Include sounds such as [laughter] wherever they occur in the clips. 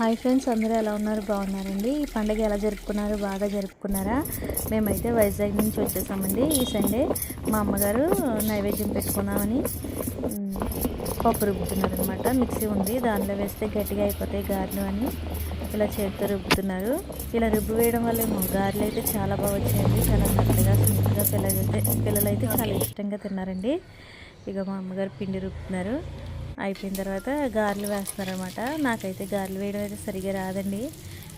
Hi friends అందరూ ఎలా ఉన్నారు? బాగున్నారండి. ఈ పండుగ ఎలా జరుపుకున్నారు? బాగా జరుపుకున్నారా? మేమైతే వైజాగ్ నుంచి వచ్చేసామండి. ఈ సండే మా అమ్మగారు నైవేద్యం పెట్టుకున్నామని పప్పు రుబ్బుతున్నారు అనమాట మిక్సీ ఉంది. దానిలో వేస్తే గట్టిగా అయిపోతాయి గారెలు అని ఇలా చేతితో రుబ్బుతున్నారు. ఇలా రుబ్బు వేయడం వల్ల ఏమో గారెలు అయితే చాలా బాగా వచ్చాయండి. చాలా మెత్తగా స్మూత్గా పిల్లలైతే పిల్లలైతే చాలా ఇష్టంగా తిన్నారండి. ఇక మా అమ్మగారు పిండి రుబ్బుతున్నారు. అయిపోయిన తర్వాత గారెలు వేస్తున్నారనమాట నాకైతే గారెలు వేయడం అయితే సరిగా రాదండి.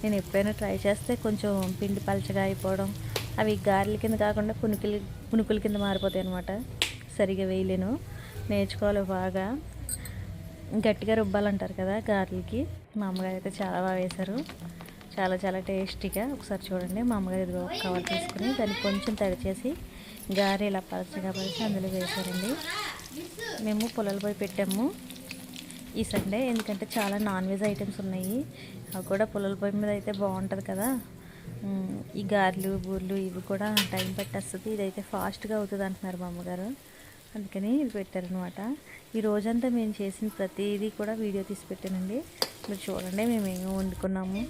నేను ఎప్పుడైనా ట్రై చేస్తే కొంచెం పిండి పలచగా అయిపోవడం అవి గారెల కింద కాకుండా పునుకులు పునుకుల కింద మారిపోతాయి అనమాట సరిగా వేయలేను. నేర్చుకోవాలి బాగా. గట్టిగా రుబ్బాలంటారు కదా గారెలకి. మా అమ్మగారు అయితే చాలా బాగా వేశారు. చాలా చాలా టేస్టీగా. ఒకసారి చూడండి. మా అమ్మగారు ఇదిగో ఒక కవర్ తీసుకుని దాన్ని కొంచెం తడి చేసి గారె ఇలా పలచగా పలిచి అందులో వేశారండి. మేము పొలాలు పోయి పెట్టాము. ఈ సండే ఎందుకంటే చాలా నాన్ వెజ్ ఐటమ్స్ ఉన్నాయి. అవి కూడా పుల్లల పొయ్యి మీద అయితే బాగుంటుంది కదా. ఈ గారెలు బూర్లు ఇవి కూడా టైం పెట్టేస్తుంది. ఇదైతే ఫాస్ట్గా అవుతుంది అంటున్నారు మా అమ్మగారు. అందుకని ఇది పెట్టారనమాట ఈ రోజంతా మేము చేసిన ప్రతిదీ కూడా వీడియో తీసి పెట్టానండి. మీరు చూడండి మేము ఏమి వండుకున్నాము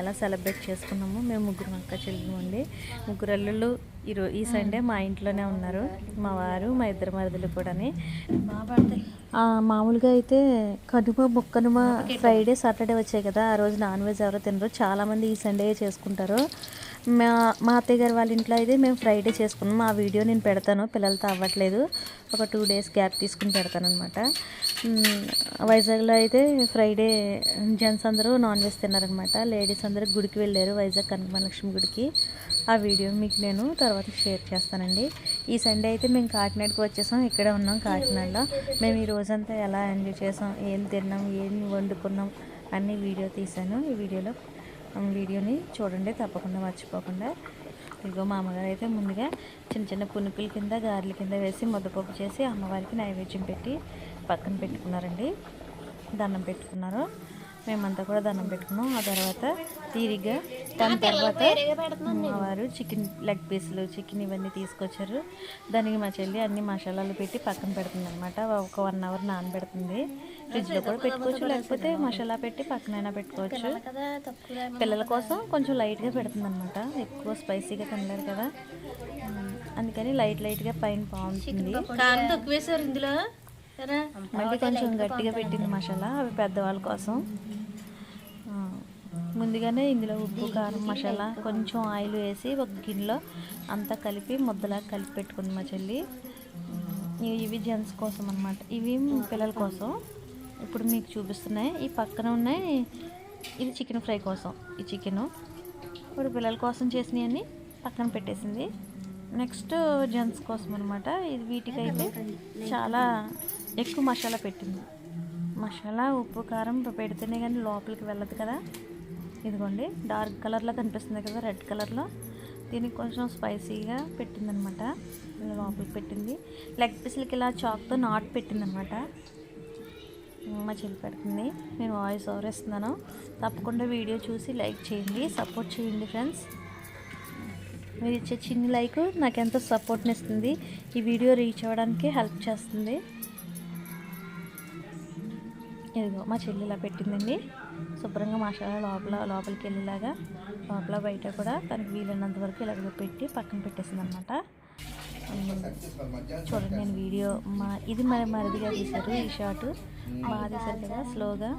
ఎలా సెలబ్రేట్ చేసుకున్నాము మేము ముగ్గురు అక్క చెల్లెలు అండి. ముగ్గురు అల్లుళ్ళు ఈరో ఈ సండే మా ఇంట్లోనే ఉన్నారు మా వారు మా ఇద్దరు మరుదులు కూడాని. మామూలుగా అయితే కనుమ ముక్కనుమ ఫ్రైడే సాటర్డే వచ్చాయి కదా ఆ రోజు నాన్ వెజ్ ఎవరో తినరు చాలామంది ఈ సండే చేసుకుంటారు. మా మా అత్తయ్య గారు వాళ్ళ ఇంట్లో అయితే మేము ఫ్రైడే చేసుకున్నాం. ఆ వీడియో నేను పెడతాను. పిల్లలతో అవ్వట్లేదు. ఒక టూ డేస్ గ్యాప్ తీసుకుని పెడతాను అనమాట వైజాగ్లో అయితే ఫ్రైడే జెంట్స్ అందరూ నాన్ వెజ్ తిన్నారనమాట లేడీస్ అందరూ గుడికి వెళ్ళారు. వైజాగ్ కనకమహాలక్ష్మి గుడికి. ఆ వీడియో మీకు నేను తర్వాత షేర్ చేస్తానండి. ఈ సండే అయితే మేము కాకినాడకి వచ్చేసాం. ఇక్కడే ఉన్నాం కాకినాడలో. మేము ఈ రోజంతా ఎలా ఎంజాయ్ చేసాం ఏం తిన్నాం ఏం వండుకున్నాం అన్ని వీడియో తీశాను. ఈ వీడియోలో వీడియోని చూడండి తప్పకుండా మర్చిపోకుండా. ఇదిగో మా అమ్మగారు అయితే ముందుగా చిన్న చిన్న పునుకుల కింద గారెల కింద వేసి ముద్దపప్పు చేసి అమ్మవారికి నైవేద్యం పెట్టి పక్కన పెట్టుకున్నారండి. దండం పెట్టుకున్నారు. మేమంతా కూడా దండం పెట్టుకున్నాం. ఆ తర్వాత తీరిగ్గా దాని తర్వాత వారు చికెన్ లెగ్ పీసులు చికెన్ ఇవన్నీ తీసుకొచ్చారు. దానికి మా చెల్లి అన్ని మసాలాలు పెట్టి పక్కన పెడుతుంది అనమాట ఒక వన్ అవర్ నానబెడుతుంది. ఫ్రిడ్జ్లో కూడా పెట్టుకోవచ్చు లేకపోతే మసాలా పెట్టి పక్కనైనా పెట్టుకోవచ్చు. పిల్లల కోసం కొంచెం లైట్గా పెడుతుంది అనమాట ఎక్కువ స్పైసీగా తినలేరు కదా. అందుకని లైట్ లైట్గా పైన బాగుంటుంది. కారం తక్కువ వేసారు ఇందులో మళ్ళీ కొంచెం గట్టిగా పెట్టింది మసాలా అవి పెద్దవాళ్ళ కోసం. ముందుగానే ఇందులో ఉప్పు కారం మసాలా కొంచెం ఆయిల్ వేసి ఒక గిన్నెలో అంతా కలిపి ముద్దలా కలిపి పెట్టుకుంది మా చెల్లి. ఇవి జెంట్స్ కోసం అనమాట ఇవి పిల్లల కోసం. ఇప్పుడు మీకు చూపిస్తున్నాయి. ఈ పక్కన ఉన్నాయి. ఇది చికెన్ ఫ్రై కోసం. ఈ చికెను ఇప్పుడు పిల్లల కోసం చేసినవన్నీ పక్కన పెట్టేసింది. నెక్స్ట్ జెంట్స్ కోసం అనమాట ఇది వీటికైతే చాలా ఎక్కువ మసాలా పెట్టింది. మసాలా ఉప్పు కారం పెడితేనే కానీ లోపలికి వెళ్ళదు కదా. ఇదిగోండి. డార్క్ కలర్లో కనిపిస్తుంది కదా రెడ్ కలర్లో. దీనికి కొంచెం స్పైసీగా పెట్టిందనమాట లోపలికి పెట్టింది. లెగ్ పీసులకి ఇలా చాక్తో నాట్ పెట్టిందనమాట మా చెల్లి పెడుతుంది నేను వాయిస్ ఓవర్ ఇస్తున్నాను తప్పకుండా వీడియో చూసి లైక్ చేయండి సపోర్ట్ చేయండి ఫ్రెండ్స్. మీరు ఇచ్చే చిన్న లైక్ నాకు ఎంతో సపోర్ట్ని ఇస్తుంది ఈ వీడియో రీచ్ అవ్వడానికి హెల్ప్ చేస్తుంది. ఇదిగో మా చెల్లి ఇలా పెట్టిందండి. శుభ్రంగా మసాలా లోపల లోపలికి వెళ్ళేలాగా లోపల బయట కూడా తనకి వీలైనంత వరకు ఇలాగ పెట్టి పక్కన పెట్టేసింది అనమాట చూడండి నేను వీడియో మా ఇది మన మరిదిగా తీశారు ఈ షాట్. బాగా తీశారు కదా స్లోగా.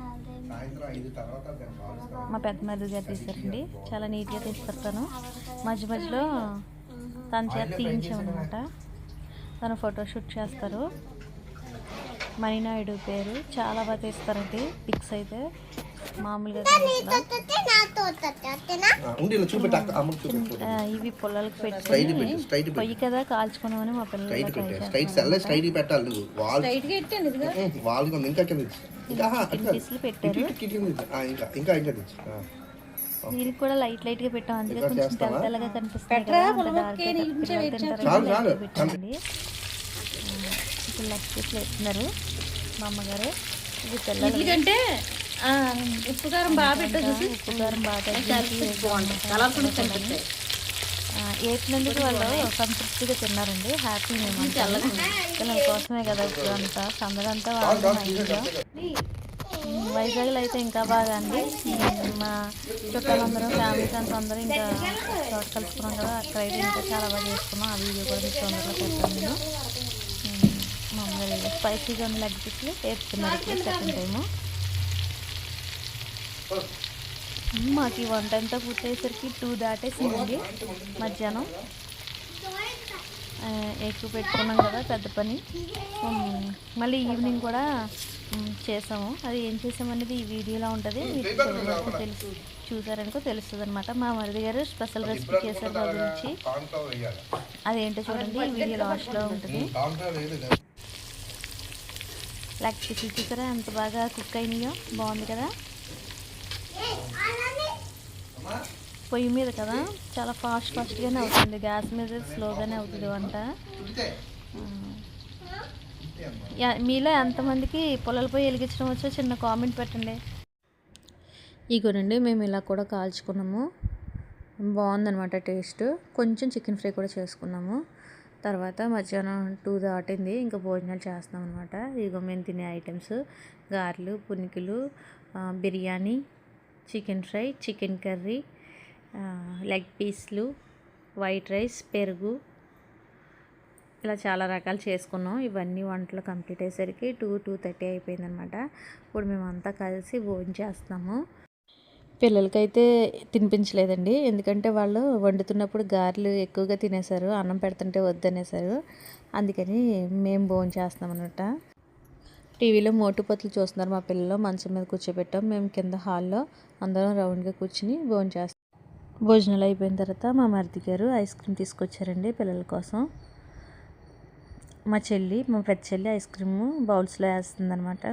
మా పెద్ద మరిది గారు తీశారండి. చాలా నీట్గా తీస్తారు తను. మధ్య మధ్యలో తన చేత తీయించామన్నమాట. తను ఫోటోషూట్ చేస్తారు. మణినాయుడు పేరు. చాలా బాగా తీస్తారండి పిక్స్ అయితే. మామూలుగా ఇవి పొలాలకు పెట్టుకొని పెట్టు పొయ్యి కదా కాల్చుకున్నామని మా పిల్లలు పెట్టాలి ఉంది ఇంకా పెట్టారు. ఇంకా ఇంకా. దీనికి కూడా లైట్ లైట్గా పెట్టాం. అందుకే కొంచెం? తెల్ల తెల్లగా కనిపిస్తుంది ఇప్పుడు లెగ్ పీసులు వేస్తున్నారు మా అమ్మగారు. ఇది ఆ, ఉప్పు కారం బాగా పెట్టు చూసి. ఉప్పు కారం బాగా ఆ, వేసినందుకు వాళ్ళు సంతృప్తిగా తిన్నారండి. హ్యాపీ మేము అంతా. పిల్లల కోసమే కదా ఇప్పుడు అంతా. సందడంతా వాళ్ళ మా ఇంట్లో. ఉమ్, వైజాగ్లో అయితే ఇంకా బాగా అండి. మా చుట్టాలందరూ ఫ్యామిలీ ఫ్రెండ్స్ అందరూ ఇంకా చోట కలుసుకున్నాం కదా. అక్కడైతే ఇంకా చాలా బాగా చేసుకున్నాం. ఆ వీడియో కూడా మీకు తొందరలో పెడతాను నేను. ఉమ్, మా అమ్మగారు స్పైసీగా ఉన్న లెగ్ పీస్లు వేపుతున్నారు సెకండ్ టైము మాకు ఈ వంట అంతా పూర్తయ్యేసరికి టూ దాటేసిందండి మధ్యాహ్నం. ఎక్కువ పెట్టుకున్నాం కదా పెద్ద పని. మళ్ళీ ఈవినింగ్ కూడా చేసాము. అది ఏం చేసామనేది ఈ వీడియోలో ఉంటుంది. వరకు తెలుసు చూసారనుకో తెలుస్తుంది అనమాట మా మరిది గారు స్పెషల్ రెసిపీ చేశారు దాని గురించి. అదేంటో చూడండి ఈ వీడియో లాస్ట్లో ఉంటుంది. పీసులు చూసారా ఎంత బాగా కుక్ అయినాయో? బాగుంది కదా. పొయ్యి మీద కదా? చాలా ఫాస్ట్ ఫాస్ట్గానే అవుతుంది. గ్యాస్ మీద స్లోగానే అవుతుంది వంట. మీలో ఎంతమందికి పొలాల పొయ్యి వెలిగించడం వచ్చో? చిన్న కామెంట్ పెట్టండి. ఇగోనండి మేము ఇలా కూడా కాల్చుకున్నాము. బాగుందనమాట టేస్ట్ కొంచెం చికెన్ ఫ్రై కూడా చేసుకున్నాము. తర్వాత మధ్యాహ్నం టూ దాటింది. ఇంకా భోజనాలు చేస్తున్నాం అనమాట ఇగో మేము తినే ఐటమ్స్ గారెలు పునికులు biryani chicken fry chicken curry leg పీస్లు white rice పెరుగు. ఇలా చాలా రకాలు చేసుకున్నాం. ఇవన్నీ వంటలు కంప్లీట్ అయ్యేసరికి టూ టూ థర్టీ అయిపోయిందనమాట. ఇప్పుడు మేమంతా కలిసి భోజనం చేస్తున్నాము. పిల్లలకైతే తినిపించలేదండి. ఎందుకంటే వాళ్ళు వండుతున్నప్పుడు గారెలు ఎక్కువగా తినేశారు అన్నం పెడుతుంటే వద్దనేసారు అందుకని మేము భోజనం చేస్తాం అనమాట టీవీలో మోటుపత్తులు చూస్తున్నారు మా పిల్లలు. మంచం మీద కూర్చోబెట్టాం. మేము కింద హాల్లో అందరం రౌండ్గా కూర్చుని భోజనం చేస్తాం. భోజనాలు అయిపోయిన తర్వాత మా మరిది గారు ఐస్ క్రీమ్ తీసుకొచ్చారండి పిల్లల కోసం. మా చెల్లి మా పెద్ద చెల్లి ఐస్ క్రీమ్ బౌల్స్లో వేస్తుందనమాట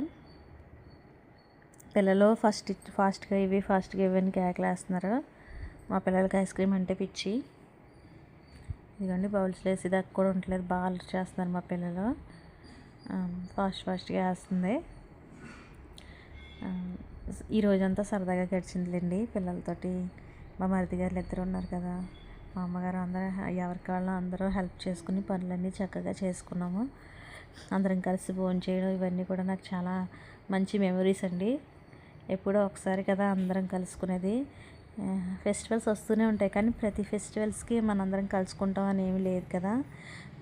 పిల్లలు ఫస్ట్ ఫాస్ట్గా ఇవి ఫాస్ట్గా ఇవి అని కేకలు వేస్తున్నారు. మా పిల్లలకి ఐస్ క్రీమ్ అంటే పిచ్చి. ఇదిగోండి బౌల్స్లో వేసి దాకా కూడా ఉండలేదు బాగా చేస్తున్నారు మా పిల్లలు. ఫాస్ట్ ఫాస్ట్గా వేస్తుంది. ఈ రోజంతా సరదాగా గడిచిందిలేండి పిల్లలతోటి. మా మరిది గారు ఇద్దరు ఉన్నారు కదా. మా అమ్మగారు అందరూ ఎవరికి వాళ్ళు అందరూ హెల్ప్ చేసుకుని పనులన్నీ చక్కగా చేసుకున్నాము. అందరం కలిసి భోజనం చేయడం ఇవన్నీ కూడా నాకు చాలా మంచి మెమరీస్ అండి. ఎప్పుడో ఒకసారి కదా అందరం కలుసుకునేది. ఫెస్టివల్స్ వస్తూనే ఉంటాయి కానీ ప్రతి ఫెస్టివల్స్కి మనందరం కలుసుకుంటాం అని ఏమీ లేదు కదా.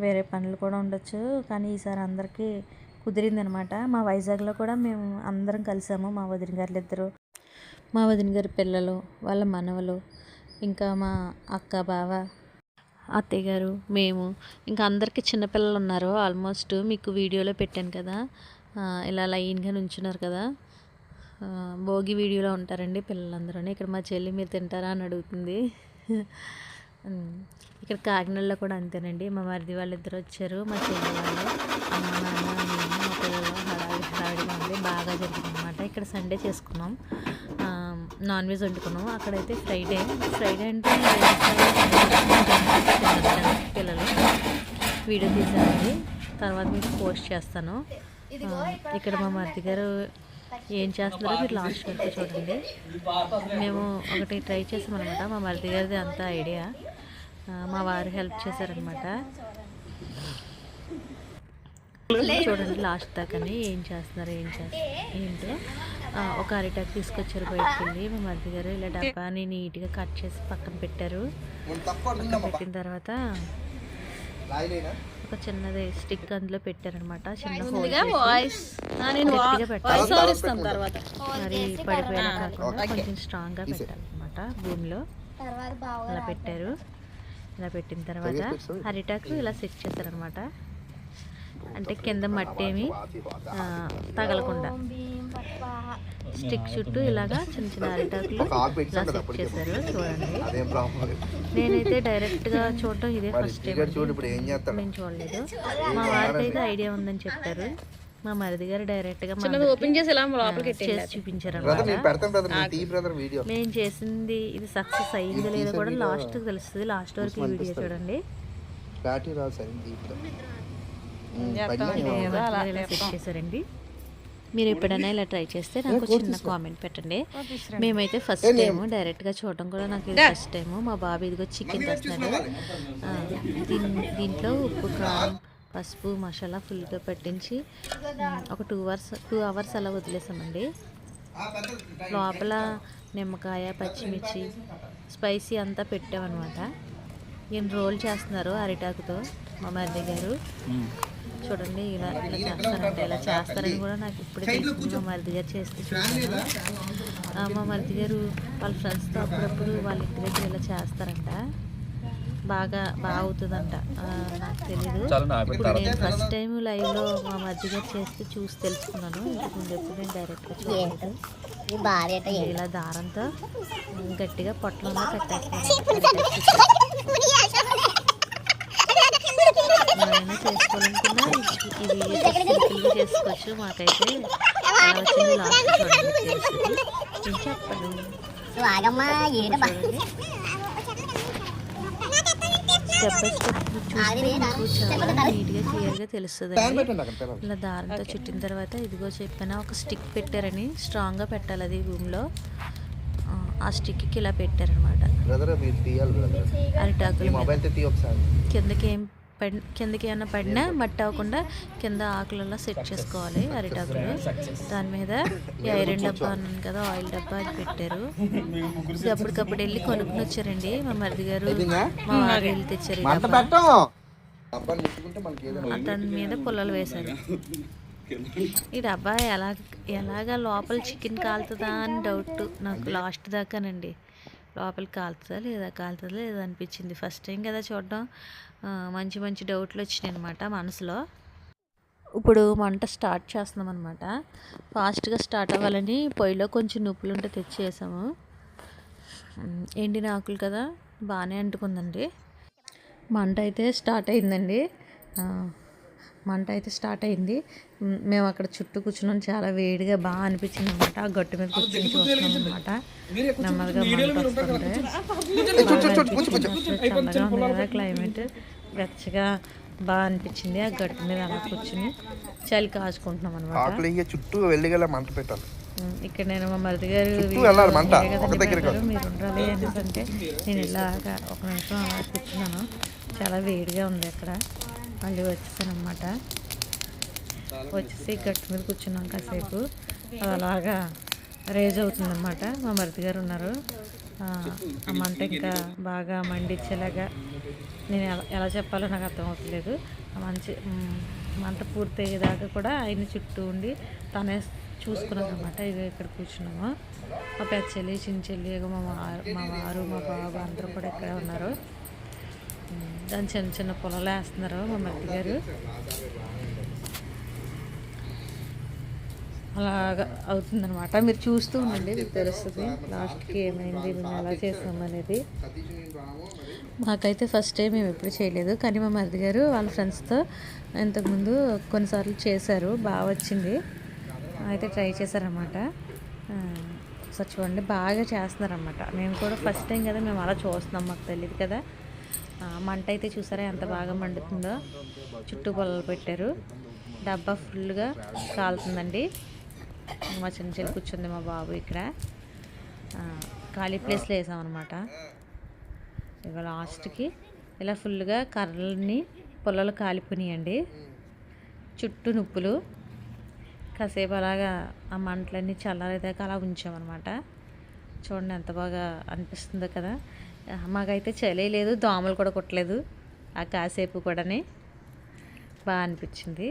వేరే పనులు కూడా ఉండొచ్చు. కానీ ఈసారి అందరికీ కుదిరిందనమాట. మా వైజాగ్లో కూడా మేము అందరం కలిసాము. మా వదిన గారు ఇద్దరు మా వదిన గారి పిల్లలు వాళ్ళ మనవలు ఇంకా మా అక్క బావ అత్తయ్య గారు మేము ఇంకా అందరికీ చిన్నపిల్లలు ఉన్నారు. ఆల్మోస్ట్ మీకు వీడియోలో పెట్టాను కదా. ఇలా లైన్గా నుంచున్నారు కదా. భోగి వీడియోలో ఉంటారండి పిల్లలందరూ. ఇక్కడ మా చెల్లి మీరు తింటారా అని అడుగుతుంది. [laughs] ఇక్కడ కాకినాడలో కూడా అంతేనండి. మా మరిది వాళ్ళిద్దరు వచ్చారు మా చెల్లి వాళ్ళు అమ్మ నాన్న నేను మా పిల్లలు హడావిడి హడావిడిగా ఉంది. బాగా జరిగింది అనమాట ఇక్కడ సండే చేసుకున్నాం. నాన్ వెజ్ వండుకున్నాం. అక్కడైతే ఫ్రైడే. ఫ్రైడే అంటే పిల్లలు వీడియో తీసానండి తర్వాత మీకు పోస్ట్ చేస్తాను. ఇక్కడ మా మరిది గారు ఏం చేస్తున్నారో మీరు లాస్ట్ వరకు చూడండి. మేము ఒకటి ట్రై చేసామన్నమాట. మా మరిది గారిది అంతా ఐడియా. మా వారు హెల్ప్ చేశారనమాట చూడండి లాస్ట్ దాకాని ఏం చేస్తున్నారు ఏం చేస్తున్నారు ఏంటో. ఆ, ఒక అరిటాకు తీసుకొచ్చారు బయటికి వెళ్ళి మా మరిది గారు ఇలా డబ్బాని నీట్గా కట్ చేసి పక్కన పెట్టారు. పక్కన పెట్టిన తర్వాత ఒక చిన్నది స్టిక్ అందులో పెట్టారనమాట చిన్న మరి పడిపోయేలా కాకుండా కొంచెం స్ట్రాంగ్గా పెట్టాలన్నమాట భూమిలో అలా పెట్టారు. ఇలా పెట్టిన తర్వాత అరిటాకు ఇలా సెట్ చేశారనమాట అంటే కింద మట్టి ఏమి తగలకుండా. స్టిక్ చుట్టూ ఇలాగా చిన్న చిన్న అరిటాకులు ఇలా సెట్ అప్పటికే చేశారు చూడండి. నేనైతే డైరెక్ట్గా చూడటం ఇదే ఫస్ట్ టైం టికెట్ చూడు ఇప్పుడు ఏం చేస్తాడు? నేను చూడలేదు. మా వారికి అయితే ఐడియా ఉందని చెప్పారు. మా మరిది గారు డైరెక్ట్గా మా చిన్నది ఓపెన్ చేసి చేసి చూపించారు బ్రదర్ నేను పెడతాను బ్రదర్ నేను తీ బ్రదర్ వీడియో మేము చేసింది ఇది సక్సెస్ అయ్యిందో లేదో కూడా లాస్ట్ తెలుస్తుంది. లాస్ట్ వరకు వీడియో చూడండి. చేశారండి. మీరు ఎప్పుడైనా ఇలా ట్రై చేస్తే నాకు చిన్న కామెంట్ పెట్టండి. మేమైతే ఫస్ట్ టైం డైరెక్ట్గా చూడటం కూడా నాకు ఇది ఫస్ట్ టైము. మా బాబు ఇదిగో చికెన్ తెస్తున్నాడు దీంట్లో ఉప్పు కారం పసుపు మసాలా ఫుల్గా పెట్టించి ఒక టూ అవర్స్ టూ అవర్స్ అలా వదిలేసామండి. లోపల నిమ్మకాయ పచ్చిమిర్చి స్పైసీ అంతా పెట్టామన్నమాట. ఈయన రోల్ చేస్తున్నారు అరిటాకుతో మా మరిది గారు. చూడండి ఇలా ఇలా చేస్తారంటే ఇలా చేస్తారని కూడా నాకు ఇప్పుడే తెలిసింది. మా మరిది గారు చేస్తే మా మరిది గారు వాళ్ళ ఫ్రెండ్స్తో అప్పుడప్పుడు వాళ్ళ ఇంటి దగ్గర ఇలా చేస్తారంట. బాగా బాగా అవుతుందంట ఆ, నాకు తెలీదు. ఇప్పుడు నేను ఫస్ట్ టైం లైవ్లో మా గారు చేస్తే చూసి తెలుసుకున్నాను. ఇంతకు ముందు ఎప్పుడు నేను డైరెక్ట్గా చూడలేదు. ఇలా దారంతో గట్టిగా కట్టేస్తాను ఎవరైనా చేసుకోవాలనుకున్నా ఇది సింపుల్గా చేసుకోవచ్చు. మాకైతే వచ్చింది లాస్ట్ చెప్పను స్టెప్ బై స్టెప్ చూస్తే మీకు చాలా నీట్గా క్లియర్గా తెలుస్తుంది ఇలా దారంతో చుట్టిన తర్వాత ఇదిగో చెప్పిన ఒక స్టిక్ పెట్టారని స్ట్రాంగ్గా పెట్టాలి అది భూమిలో ఆ, ఆ స్టిక్కి ఇలా పెట్టారనమాట. బ్రదర్ మీరు తీయాలి బ్రదర్. ఈ అరిటాకుల కిందకి ఏం పడి కిందకి ఏమైనా పడినా మట్టి అవ్వకుండా కింద ఆకులలో సెట్ చేసుకోవాలి. అరిటాకులు. దాని మీద ఈ ఐరన్ డబ్బా అన్నాను కదా ఆయిల్ డబ్బా అది పెట్టారు. [laughs] ఇది అప్పటికప్పుడు వెళ్ళి కొనుక్కుని వచ్చారండి. మా మరిది గారు మా వారు వెళ్ళి తెచ్చారు అతని మీద పుల్లలు వేశారు. ఈ డబ్బా ఎలా ఎలాగా లోపల చికెన్ కాలుతుందా అని డౌట్ నాకు లాస్ట్ దాకానండి. లోపలికి కాలుతుందా లేదా కాలుతుందా లేదా అనిపించింది. ఫస్ట్ టైం కదా చూడడం. మంచి మంచి డౌట్లు వచ్చినాయి అనమాట మనసులో. ఇప్పుడు మంట స్టార్ట్ చేస్తున్నాం అనమాట ఫాస్ట్గా స్టార్ట్ అవ్వాలని పొయ్యిలో కొంచెం నుప్పులు ఉంటే తెచ్చేసాము. ఎండిన ఆకులు కదా బాగానే అంటుకుందండి. మంట అయితే స్టార్ట్ అయిందండి. మంట అయితే స్టార్ట్ అయింది. మేము అక్కడ చుట్టూ కూర్చున్నాం. చాలా వేడిగా బాగా అనిపించింది అనమాట ఆ గట్టు మీద కూర్చొని చూస్తున్నాం అనమాట నెమ్మదిగా మంట చల్లగా ఉంది క్లైమేట్ వెచ్చగా బాగా అనిపించింది ఆ గట్టు మీద అలా కూర్చుని చలి కాచుకుంటున్నాం అనమాట చుట్టూ వెళ్ళిగల మంట పెట్టాలి. ఇక్కడ నేను మా మరిది గారు మీరే ఉండాలి అంటే నేను ఇలాగా ఒక నిమిషం అలా కూర్చున్నాను. చాలా వేడిగా ఉంది అక్కడ. మళ్ళీ వచ్చేసాను వచ్చేసి గట్టు మీద కూర్చున్నాం కాసేపు. అలాగా రేజ్ అవుతుందన్నమాట. మా మరిది గారు ఉన్నారు. ఆ మంట ఇంకా బాగా మండించేలాగా నేను ఎలా ఎలా చెప్పాలో నాకు అర్థమవుతలేదు మంచి మంట మంట పూర్తయ్యేదాకా కూడా ఆయన చుట్టూ ఉండి తనే చూసుకున్నాను అనమాట ఇక ఇక్కడ కూర్చున్నాము. మా పెద్ద చెల్లి చిన్న చెల్లి మా వారు మా వారు మా బాబు అందరూ కూడా ఇక్కడే ఉన్నారు. దాని చిన్న చిన్న పొలాలు వేస్తున్నారు మా మట్టి గారు. అలాగా అవుతుందనమాట మీరు చూస్తూ ఉండండి మీకు తెలుస్తుంది లాస్ట్కి ఏమైంది మేము ఎలా చేసామనేది మాకైతే ఫస్ట్ టైం మేము ఎప్పుడు చేయలేదు కానీ మా మరిది గారు వాళ్ళ ఫ్రెండ్స్తో ఇంతకుముందు కొన్నిసార్లు చేశారు బాగా వచ్చింది. అయితే ట్రై చేశారన్నమాట. ఒకసారి చూడండి బాగా చేస్తున్నారన్నమాట. మేము కూడా ఫస్ట్ టైం కదా మేము అలా చూస్తున్నాం మాకు తెలియదు కదా. మంట అయితే చూసారా ఎంత బాగా మండుతుందో? చుట్టూ పొలలు పెట్టారు. డబ్బా ఫుల్గా కాలుతుందండి. మా చిన్న చెల్లి కూర్చుంది మా బాబు ఇక్కడ. ఖాళీ ప్లేస్లో వేసామన్నమాట. ఇక లాస్ట్కి ఇలా ఫుల్గా కర్రలని పొలాలు కాలిపోయినాయండి. చుట్టూ నుప్పులు. కాసేపు అలాగా ఆ మంటలన్నీ చల్లారేదాకా అలా ఉంచామన్నమాట. చూడండి ఎంత బాగా అనిపిస్తుందో కదా. మాకైతే చలి లేదు దోమలు కూడా కుట్టలేదు. ఆ కాసేపు కూడానే బాగా అనిపించింది.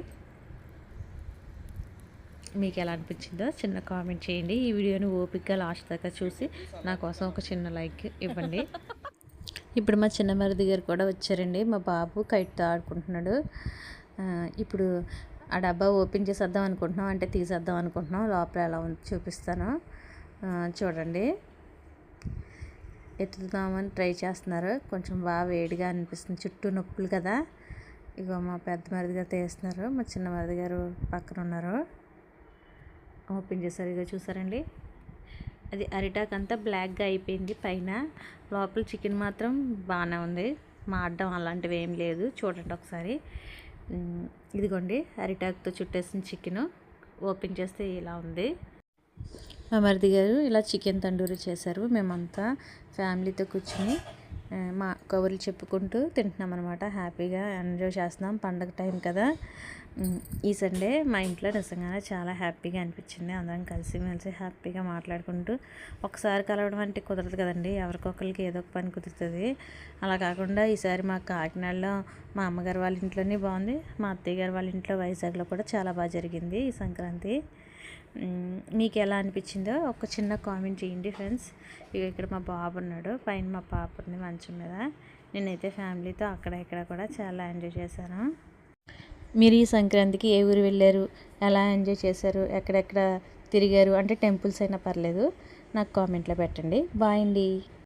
మీకు ఎలా అనిపించిందో చిన్న కామెంట్ చేయండి. ఈ వీడియోని ఓపిక్గా లాస్ట్ దాకా చూసి నా కోసం ఒక చిన్న లైక్ ఇవ్వండి. ఇప్పుడు మా చిన్న మరిది గారు కూడా వచ్చారండి. మా బాబు కైట్తో ఆడుకుంటున్నాడు. ఇప్పుడు ఆ డబ్బా ఓపెన్ చేసేద్దాం అనుకుంటున్నాం అంటే తీసేద్దాం అనుకుంటున్నాం. లోపల ఎలా ఉంది చూపిస్తాను. చూడండి. ఎత్తుదామని ట్రై చేస్తున్నారు. కొంచెం బాగా వేడిగా అనిపిస్తుంది. చుట్టూ నొప్పులు కదా. ఇగో మా పెద్ద మరిది గారు తీస్తున్నారు. మా చిన్న మరిది గారు పక్కన ఉన్నారు. ఓపెన్ చేశారు. ఇగో చూసారండి. అది అరిటాక్ అంతా బ్లాక్గా అయిపోయింది పైన. లోపల చికెన్ మాత్రం బాగానే ఉంది. మాడడం అలాంటివి ఏం లేదు. చూడండి ఒకసారి. ఇదిగోండి. అరిటాక్తో చుట్టేసిన చికెను. ఓపెన్ చేస్తే ఇలా ఉంది. మా మరిది గారు ఇలా చికెన్ తండూరి చేశారు. మేమంతా ఫ్యామిలీతో కూర్చుని మా కబుర్లు చెప్పుకుంటూ తింటున్నాం అనమాట హ్యాపీగా ఎంజాయ్ చేస్తున్నాం. పండగ టైం కదా. ఈ సండే మా ఇంట్లో నిజంగానే చాలా హ్యాపీగా అనిపించింది. అందరం కలిసి మెలిసి హ్యాపీగా మాట్లాడుకుంటూ ఒకసారి కలవడం అంటే కుదరదు కదండి. ఎవరికొకరికి ఏదో ఒక పని కుదురుతుంది. అలా కాకుండా ఈసారి మా కాకినాడలో మా అమ్మగారు వాళ్ళ ఇంట్లోనే బాగుంది. మా అత్తయ్య గారు వాళ్ళ ఇంట్లో వైజాగ్లో కూడా చాలా బాగా జరిగింది ఈ సంక్రాంతి. మీకు ఎలా అనిపించిందో ఒక చిన్న కామెంట్ చేయండి ఫ్రెండ్స్. ఇక ఇక్కడ మా బాబు ఉన్నాడు. పైన మా పాప ఉంది మంచం మీద. నేనైతే ఫ్యామిలీతో అక్కడ ఇక్కడ కూడా చాలా ఎంజాయ్ చేశాను. మీరు ఈ సంక్రాంతికి ఏ ఊరు వెళ్ళారు? ఎలా ఎంజాయ్ చేశారు? ఎక్కడెక్కడ తిరిగారు? అంటే టెంపుల్స్ అయినా పర్లేదు. నాకు కామెంట్లో పెట్టండి. బాయ్ అండి.